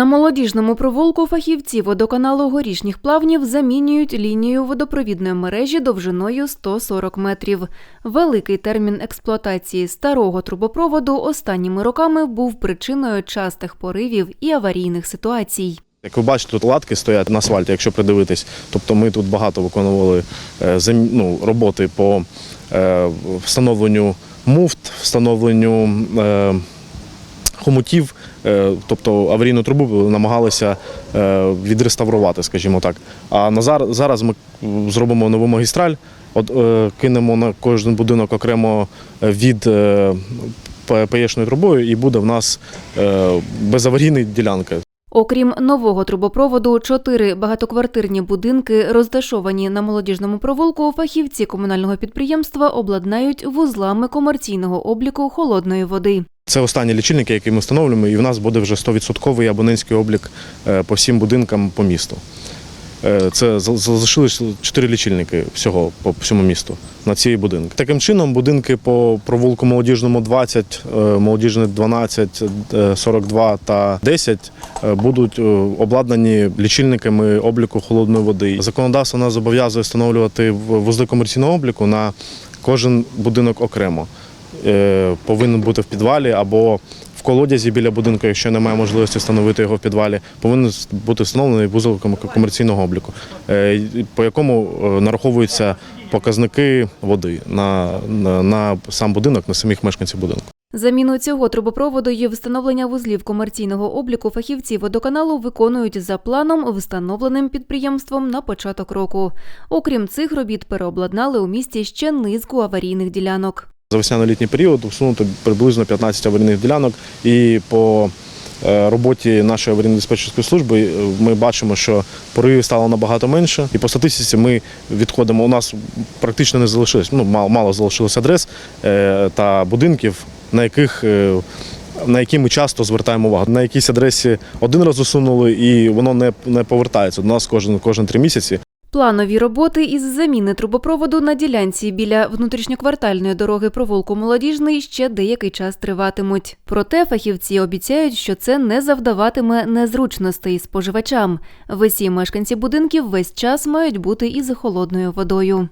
На молодіжному провулку фахівці водоканалу горішніх плавнів замінюють лінію водопровідної мережі довжиною 140 метрів. Великий термін експлуатації старого трубопроводу останніми роками був причиною частих поривів і аварійних ситуацій. Як ви бачите, тут латки стоять на асфальті, якщо придивитись. Тобто ми тут багато виконували е, ну, роботи по е, встановленню муфт, встановленню е, хомутів, тобто аварійну трубу намагалися е, відреставрувати, скажімо так. А на зар- зараз ми зробимо нову магістраль, от, е, кинемо на кожен будинок окремо від е, паєшною трубою, і буде в нас е, безаварійна ділянка. Окрім нового трубопроводу, чотири багатоквартирні будинки, розташовані на молодіжному провулку, фахівці комунального підприємства обладнають вузлами комерційного обліку холодної води. Це останні лічильники, які ми встановлюємо, і в нас буде вже 100% абонентський облік е, по всім будинкам по місту. Е, Це за- залишилось 4 лічильники всього по всьому місту на ці будинки. Таким чином, будинки по провулку молодіжному 20, е, молодіжний 12, е, 42 та 10 е, будуть обладнані лічильниками обліку холодної води. Законодавство нас зобов'язує встановлювати вузли комерційного обліку на кожен будинок окремо повинен бути в підвалі або в колодязі біля будинку, якщо немає можливості встановити його в підвалі, повинен бути встановлений вузол комерційного обліку, е, по якому е, нараховуються показники води на, на, на сам будинок, на самих мешканців будинку. Заміну цього трубопроводу і встановлення вузлів комерційного обліку фахівці водоканалу виконують за планом, встановленим підприємством на початок року. Окрім цих робіт, переобладнали у місті ще низку аварійних ділянок. За весняно-літній період усунуто приблизно 15 аварійних ділянок. І по е, роботі нашої аварійно-диспетчерської служби е, ми бачимо, що поривів стало набагато менше. І по статистиці ми відходимо. У нас практично не залишилось, ну мало, залишилось адрес е, та будинків, на яких на які ми часто звертаємо увагу. На якійсь адресі один раз усунули, і воно не, не повертається до нас кожен кожен три місяці. Планові роботи із заміни трубопроводу на ділянці біля внутрішньоквартальної дороги провулку Молодіжний ще деякий час триватимуть. Проте фахівці обіцяють, що це не завдаватиме незручностей споживачам. Весі мешканці будинків весь час мають бути із холодною водою.